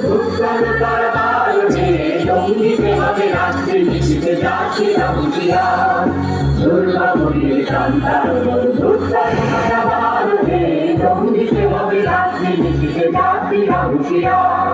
দুষ্কর কারবার হে জঙ্গিতে হবে রাত্রি নিশিতে যাচ্ছিরা হুঁশিয়ার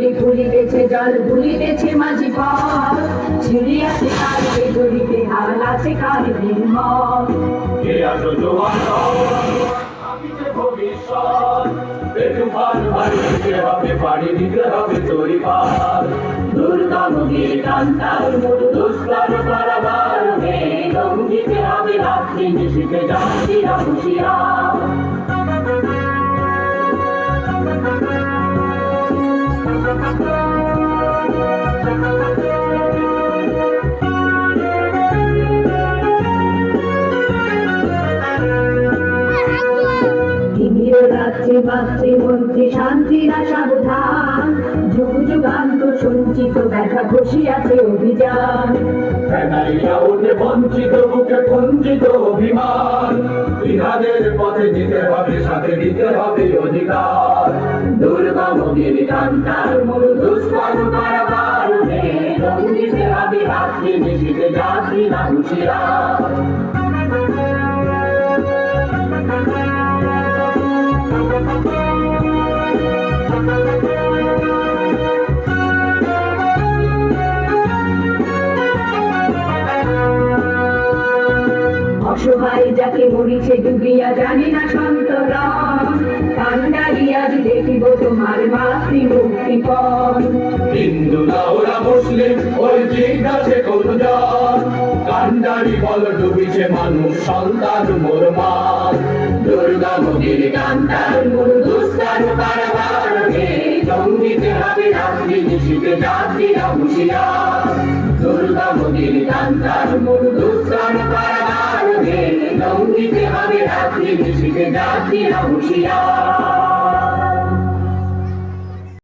যাচ্ছিরা হুঁশিয়ার ভুলিতেছে তরি ভুলিতেছে জল ভুলিতেছে মাঝি পথ। ছিড়িয়াছে কালকে গড়িতে হাল আছে কাল নির্মল কে আছো জোয়ান আমি যে ভবিষ্যৎ একটু ভার ভার দিতে মূল দুষ্কর কারবার হে জঙ্গিতে হবে রাত্রি নিশিতে যাচ্ছিরা হুঁশিয়ার তিমির রাত্রি মাতৃ মন্ত্রী, শান্তিরা সাবধান যুগ যুগান্ত সঞ্চিত ব্যথা বসিয়াছে অভিযান। বঞ্চিত বুকে বঞ্চিত অভিমান। ইহাদের পথে দিতে হবে, সাথে দিতে হবে অধিকার। দুর্গমগির কান্তার, মূল দুষ্কর কারবার হবে রাত্রি নিশিতে যাত্রীরা হুঁশিয়ার যাকে মরিছে ডুবিয়া জানি না সন্তরণ কান্ডারি আজ দেখিব তোমার মাতৃ মুক্তি পথ। ওরা মুসলিম, ওই জিজ্ঞাসে কোনো কান্ডারি বল ডুবিছে মানুষ, সন্তান মোর মার দুর্গা মন্দির কান্তার মূল দুষ্কার কারবার জঙ্গিতে হবে রাত্রি নিশিতে যাত্রীরা হুঁশিয়ার দুর্গা মন্দির কান্তার মূল দুষ্কার কারবার হে দৌড়িতে হবে রাত্রি নিশিতে যাত্রীরা হুঁশিয়ার